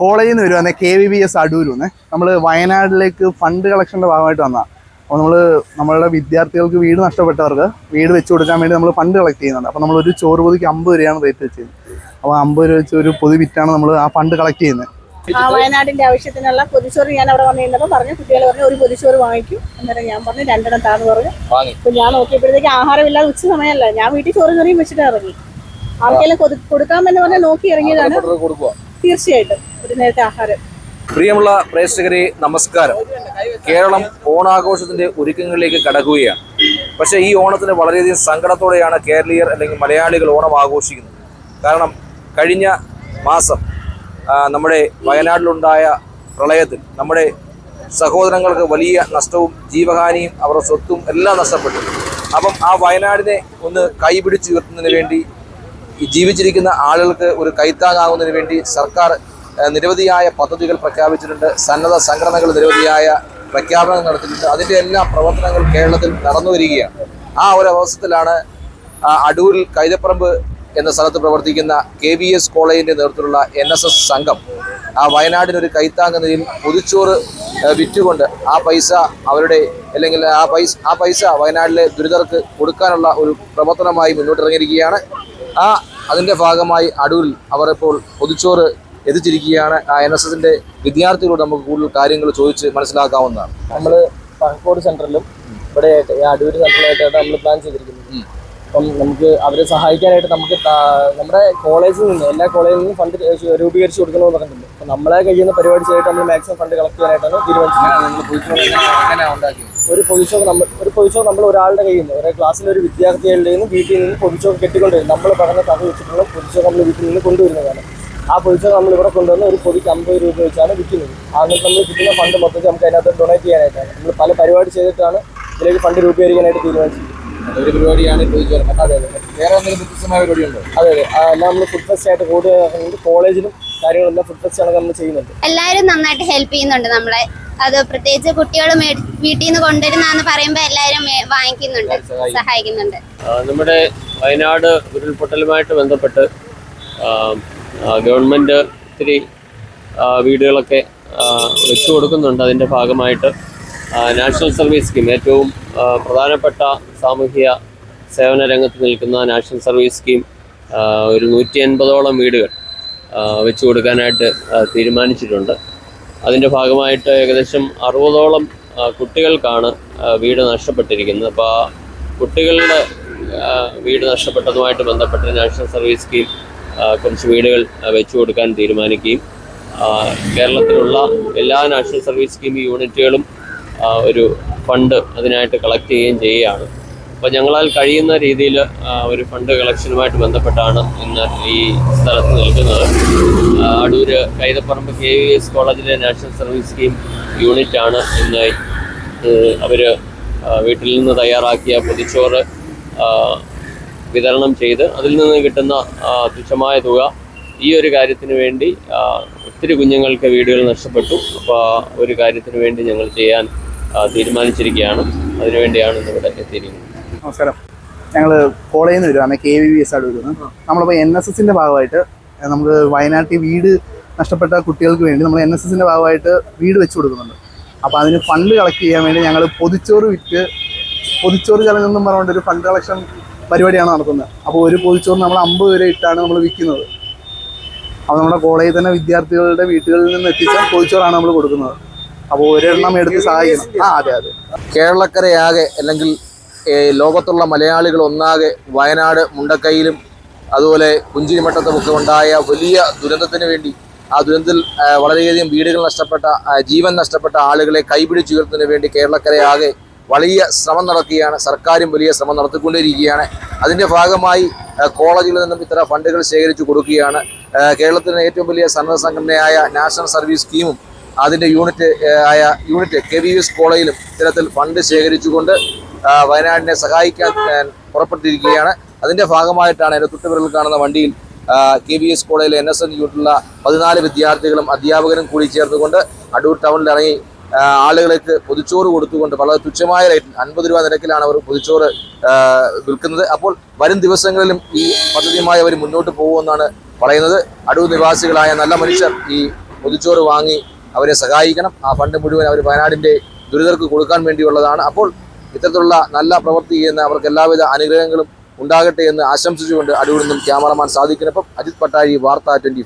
കോളേജിൽ നിന്ന് വരുവാന്നെ കെ വി ബി എസ് അടൂരുന്ന്. നമ്മൾ വയനാട്ടിലേക്ക് ഫണ്ട് കളക്ഷന്റെ ഭാഗമായിട്ട് വന്നതാണ് അപ്പോൾ നമ്മൾ നമ്മളുടെ വിദ്യാർത്ഥികൾക്ക് വീട് നഷ്ടപ്പെട്ടവർക്ക് വീട് വെച്ച് കൊടുക്കാൻ വേണ്ടി നമ്മൾ ഫണ്ട് കളക്ട് ചെയ്യുന്നുണ്ട്. അപ്പോൾ നമ്മൾ ഒരു ചോറ് പൊതിക്ക് അമ്പത് രൂപയാണ് റേറ്റ് വെച്ചത്. അപ്പോൾ അമ്പത് രൂപ വെച്ച് ഒരു പൊതി വിറ്റാണ് നമ്മൾ ആ ഫണ്ട് കളക്ട് ചെയ്യുന്നത് ആ വയനാടിന്റെ ആവശ്യത്തിനുള്ള പൊതിച്ചോറ് ഞാൻ അവിടെ വന്നു കഴിഞ്ഞപ്പോൾ പറഞ്ഞു. കുട്ടികൾ പറഞ്ഞു ഒരു പൊതിച്ചോറ് വാങ്ങിക്കും. അന്നേരം ഞാൻ പറഞ്ഞു രണ്ടെണ്ണം താന്ന് പറഞ്ഞു. വാങ്ങി. അപ്പൊ ഞാൻ നോക്കിയപ്പോഴത്തേക്ക് ആഹാരമില്ലാതെ ഉച്ച സമയമല്ല. ഞാൻ വീട്ടിൽ ചോറ് കറിയും വെച്ചിട്ട് ഇറങ്ങി. ആർക്കെല്ലാം കൊടുക്കാമെന്ന് പറഞ്ഞാൽ നോക്കി ഇറങ്ങിയതാണ്. തീർച്ചയായിട്ടും. നേരത്തെ ആഹാരം. പ്രിയമുള്ള പ്രേക്ഷകരെ നമസ്കാരം. കേരളം ഓണാഘോഷത്തിന്റെ ഒരുക്കങ്ങളിലേക്ക് കടക്കുകയാണ്. പക്ഷെ ഈ ഓണത്തിന് വളരെയധികം സങ്കടത്തോടെയാണ് കേരളീയർ അല്ലെങ്കിൽ മലയാളികൾ ഓണം ആഘോഷിക്കുന്നത്. കാരണം കഴിഞ്ഞ മാസം നമ്മുടെ വയനാട്ടിലുണ്ടായ പ്രളയത്തിൽ നമ്മുടെ സഹോദരങ്ങൾക്ക് വലിയ നഷ്ടവും ജീവഹാനിയും അവരുടെ സ്വത്തും എല്ലാം നഷ്ടപ്പെട്ടു. അപ്പം ആ വയനാടിനെ ഒന്ന് കൈപിടിച്ചുയർത്തുന്നതിന് വേണ്ടി ജീവിച്ചിരിക്കുന്ന ആളുകൾക്ക് ഒരു കൈത്താങ്ങാകുന്നതിന് വേണ്ടി സർക്കാർ നിരവധിയായ പദ്ധതികൾ പ്രഖ്യാപിച്ചിട്ടുണ്ട്. സന്നദ്ധ സംഘടനകൾ നിരവധിയായ പ്രഖ്യാപനങ്ങൾ നടത്തിയിട്ടുണ്ട്. അതിന്റെ എല്ലാ പ്രവർത്തനങ്ങളും കേരളത്തിൽ നടന്നു വരികയാണ്. ആ ഒരു അവസരത്തിലാണ് അടൂരിൽ കൈതപ്പറമ്പ് എന്ന സ്ഥലത്ത് പ്രവർത്തിക്കുന്ന കെ ബി എസ് കോളേജിന്റെ നേതൃത്വത്തിലുള്ള എൻ എസ് എസ് സംഘം ആ വയനാടിനൊരു കൈത്താങ്ങ് നിലയിൽ പുതുച്ചോറ് വിറ്റുകൊണ്ട് ആ പൈസ അവരുടെ അല്ലെങ്കിൽ ആ പൈസ ആ പൈസ വയനാട്ടിലെ ദുരിതർക്ക് കൊടുക്കാനുള്ള ഒരു പ്രവർത്തനമായി മുന്നോട്ടിറങ്ങിയിരിക്കുകയാണ്. ആ അതിന്റെ ഭാഗമായി അടൂരിൽ അവർ ഇപ്പോൾ പൊതിച്ചോറ് എത്തിച്ചിരിക്കുകയാണ് ആ എൻ എസ് എസിന്റെ വിദ്യാർത്ഥികളോട് നമുക്ക് കൂടുതൽ കാര്യങ്ങൾ ചോദിച്ച് മനസ്സിലാക്കാവുന്നതാണ്. നമ്മൾ പാക്കോട് സെന്ററിലും ഇവിടെ അടൂര് സെന്ററിലായിട്ടാണ് നമ്മൾ പ്ലാൻ ചെയ്തിരിക്കുന്നത്. അപ്പം നമുക്ക് അവരെ സഹായിക്കാനായിട്ട് നമുക്ക് നമ്മുടെ കോളേജിൽ നിന്ന് എല്ലാ കോളേജിൽ നിന്നും ഫണ്ട് രൂപീകരിച്ച് കൊടുക്കണമെന്ന് പറഞ്ഞിട്ടുണ്ട്. അപ്പം നമ്മളെ കഴിയുന്ന പരിപാടി ചെയ്തിട്ട് നമ്മൾ മാക്സിമം ഫണ്ട് കളക്ട് ചെയ്യാനായിട്ടാണ് തീരുമാനിച്ചത്. ഒരു പൊതിച്ചോക്ക് നമ്മൾ ഒരു പൊതിച്ചോക്ക് നമ്മൾ ഒരാളുടെ കയ്യിൽ നിന്ന് ഒരു ക്ലാസ്സിലെ ഒരു വിദ്യാർത്ഥികളുടെ നിന്ന് വീട്ടിൽ നിന്ന് പൊതിച്ചോക്ക് കെട്ടിക്കൊണ്ടുവരും നമ്മൾ പറഞ്ഞ കഥ വെച്ചിട്ടുള്ള പൊതിച്ചോക്ക് നമ്മൾ വീട്ടിൽ നിന്ന് കൊണ്ടുവരുന്നതാണ്. ആ പൈസ നമ്മൾ ഇവിടെ കൊണ്ടുവന്ന് ഒരു പൊതിക്ക് അമ്പത് രൂപ വെച്ചാണ് വിൽക്കുന്നത്. അങ്ങനെ നമ്മൾ കിട്ടുന്ന ഫണ്ട് മൊത്തത്തിൽ നമുക്ക് അതിനകത്ത് ഡൊണേറ്റ് ചെയ്യാനായിട്ടാണ്. നമ്മൾ പല പരിപാടി ചെയ്തിട്ടാണ് ഇതിലേക്ക് ഫണ്ട് രൂപീകരിക്കാനായിട്ട് തീരുമാനിച്ചത്. ഒരു പരിപാടിയാണ് പൊതിച്ചോറ് അതെ അതെ. വേറെ എന്തെങ്കിലും വ്യത്യസ്തമായ പരിപാടിയുണ്ടോ? അതെ അതെ. എല്ലാം നമ്മൾ ഫുഡ് ഫെസ്റ്റ് ആയിട്ട് കൂടുതൽ കോളേജിലും കാര്യങ്ങളെല്ലാം ഫുഡ് ഫെസ്റ്റ് ആണ് നമ്മൾ ചെയ്യുന്നുണ്ട്. എല്ലാവരും നന്നായിട്ട് ഹെൽപ്പ് ചെയ്യുന്നുണ്ട് നമ്മളെ. അത് പ്രത്യേകിച്ച് കുട്ടികൾ വീട്ടിൽ നിന്ന് കൊണ്ടുവരുന്നാന്ന് പറയുമ്പോൾ എല്ലാവരും വാങ്ങിക്കുന്നുണ്ട് സഹായിക്കുന്നുണ്ട്. നമ്മുടെ വയനാട് ഉരുൾപൊട്ടലുമായിട്ട് ബന്ധപ്പെട്ട് ഗവൺമെന്റ് ഒത്തിരി വീടുകളൊക്കെ വെച്ചു കൊടുക്കുന്നുണ്ട്. അതിന്റെ ഭാഗമായിട്ട് നാഷണൽ സർവീസ് സ്കീം ഏറ്റവും പ്രധാനപ്പെട്ട സാമൂഹിക സേവന രംഗത്ത് നിൽക്കുന്ന നാഷണൽ സർവീസ് സ്കീം ഒരു നൂറ്റി എൺപതോളം വീടുകൾ വെച്ചു കൊടുക്കാനായിട്ട് തീരുമാനിച്ചിട്ടുണ്ട്. അതിന്റെ ഭാഗമായിട്ട് ഏകദേശം അറുപതോളം കുട്ടികൾക്കാണ് വീട് നഷ്ടപ്പെട്ടിരിക്കുന്നത്. അപ്പോൾ ആ കുട്ടികളുടെ വീട് നഷ്ടപ്പെട്ടതുമായിട്ട് ബന്ധപ്പെട്ട് നാഷണൽ സർവീസ് സ്കീം കുറച്ച് വീടുകൾ വെച്ചു കൊടുക്കാൻ തീരുമാനിക്കുകയും കേരളത്തിലുള്ള എല്ലാ നാഷണൽ സർവീസ് സ്കീം യൂണിറ്റുകളും ഒരു ഫണ്ട് അതിനായിട്ട് കളക്ട് ചെയ്യുകയും ചെയ്യുകയാണ്. അപ്പോൾ ഞങ്ങളാൽ കഴിയുന്ന രീതിയിൽ ഒരു ഫണ്ട് കളക്ഷനുമായിട്ട് ബന്ധപ്പെട്ടാണ് ഇന്ന് ഈ സ്ഥലത്ത് നിൽക്കുന്നത്. Adoor Kaithaparambu K V S കോളേജിലെ നാഷണൽ സർവീസ് സ്കീം യൂണിറ്റാണ് ഇന്ന് അവർ വീട്ടിൽ നിന്ന് തയ്യാറാക്കിയ പൊതിച്ചോറ് വിതരണം ചെയ്ത് അതിൽ നിന്ന് കിട്ടുന്ന തുച്ഛമായ തുക ഈ ഒരു കാര്യത്തിന് വേണ്ടി ഒത്തിരി കുഞ്ഞുങ്ങൾക്ക് വീടുകൾ നഷ്ടപ്പെട്ടു. അപ്പോൾ ഒരു കാര്യത്തിന് വേണ്ടി ഞങ്ങൾ ചെയ്യാൻ തീരുമാനിച്ചിരിക്കുകയാണ്. അതിനുവേണ്ടിയാണ് ഇന്നിവിടെ എത്തിയിരിക്കുന്നത്. നമസ്കാരം. ഞങ്ങൾ കോളേജിൽ നിന്ന് വരുവാണ് കെ വി എസ് ആണ് വരുന്നത് നമ്മളിപ്പോൾ എൻ എസ് എസിന്റെ ഭാഗമായിട്ട് നമുക്ക് വയനാട്ടിൽ വീട് നഷ്ടപ്പെട്ട കുട്ടികൾക്ക് വേണ്ടി നമ്മൾ എൻ എസ് എസിന്റെ ഭാഗമായിട്ട് വീട് വെച്ച് കൊടുക്കുന്നുണ്ട്. അപ്പോൾ അതിന് ഫണ്ട് കളക്ട് ചെയ്യാൻ വേണ്ടി ഞങ്ങൾ പൊതിച്ചോറ് വിറ്റ് പൊതിച്ചോറ് ചലഞ്ച് എന്നും പറഞ്ഞുകൊണ്ട് ഒരു ഫണ്ട് കളക്ഷൻ പരിപാടിയാണ് നടക്കുന്നത് അപ്പോൾ ഒരു പൊതിച്ചോറ് നമ്മൾ അമ്പത് വരെ ഇട്ടാണ് നമ്മൾ വിൽക്കുന്നത്. അപ്പോൾ നമ്മുടെ കോളേജിൽ തന്നെ വിദ്യാർത്ഥികളുടെ വീട്ടുകളിൽ നിന്ന് എത്തിച്ച പൊതിച്ചോറാണ് നമ്മൾ കൊടുക്കുന്നത്. അപ്പോൾ ഒരെണ്ണം എടുത്ത് സഹായിക്കണം. ആ അതെ അതെ. കേരളക്കരയാകെ അല്ലെങ്കിൽ ലോകത്തുള്ള മലയാളികൾ ഒന്നാകെ വയനാട് മുണ്ടക്കൈയിലും അതുപോലെ പുഞ്ചിരിമട്ടത്തുമൊക്കെ ഉണ്ടായ വലിയ ദുരന്തത്തിന് വേണ്ടി ആ ദുരന്തത്തിൽ വളരെയധികം വീടുകൾ നഷ്ടപ്പെട്ട ജീവൻ നഷ്ടപ്പെട്ട ആളുകളെ കൈപിടിച്ചുയർത്തുന്നതിന് വേണ്ടി കേരളക്കരയാകെ വലിയ ശ്രമം നടക്കുകയാണ്. സർക്കാരും വലിയ ശ്രമം നടത്തിക്കൊണ്ടിരിക്കുകയാണ്. അതിന്റെ ഭാഗമായി കോളേജുകളിൽ നിന്നും ഇത്തരം ഫണ്ടുകൾ ശേഖരിച്ചു കൊടുക്കുകയാണ്. കേരളത്തിലെ ഏറ്റവും വലിയ സന്നദ്ധ സംഘടനയായ നാഷണൽ സർവീസ് സ്കീമും അതിന്റെ യൂണിറ്റ് ആയ യൂണിറ്റ് കെ വി എസ് കോളേജിലും ഇത്തരത്തിൽ ഫണ്ട് ശേഖരിച്ചുകൊണ്ട് വയനാടിനെ സഹായിക്കാൻ പുറപ്പെട്ടിരിക്കുകയാണ്. അതിന്റെ ഭാഗമായിട്ടാണ് എന്റെ തൊട്ടുപിറൽ കാണുന്ന വണ്ടിയിൽ കെ വി എസ് കോളേജിലെ എൻ എസ് എൻ യൂണിറ്റുള്ള പതിനാല് വിദ്യാർത്ഥികളും അധ്യാപകരും കൂടി ചേർന്നുകൊണ്ട് അടൂർ ടൗണിൽ ഇറങ്ങി ആളുകൾക്ക് പൊതിച്ചോറ് കൊടുത്തുകൊണ്ട് വളരെ തുച്ഛമായ റേറ്റിൽ അൻപത് രൂപ നിരക്കിലാണ് അവർ പൊതിച്ചോറ് വിൽക്കുന്നത്. അപ്പോൾ വരും ദിവസങ്ങളിലും ഈ പദ്ധതിയുമായി അവർ മുന്നോട്ട് പോകുമെന്നാണ് പറയുന്നത്. അടൂർ നിവാസികളായ നല്ല മനുഷ്യർ ഈ പൊതിച്ചോറ് വാങ്ങി അവരെ സഹായിക്കണം. ആ ഫണ്ട് മുഴുവൻ അവർ വയനാടിന്റെ ദുരിതർക്ക് കൊടുക്കാൻ വേണ്ടിയുള്ളതാണ്. അപ്പോൾ ഇത്തരത്തിലുള്ള നല്ല പ്രവൃത്തി ചെയ്യുന്ന അവർക്ക് എല്ലാവിധ അനുഗ്രഹങ്ങളും ഉണ്ടാകട്ടെ എന്ന് ആശംസിച്ചുകൊണ്ട് അടൂരിൽ നിന്നും ക്യാമറമാൻ സാധിക്കുന്നപ്പം അജിത് പട്ടാഴി വാർത്ത ട്വന്റി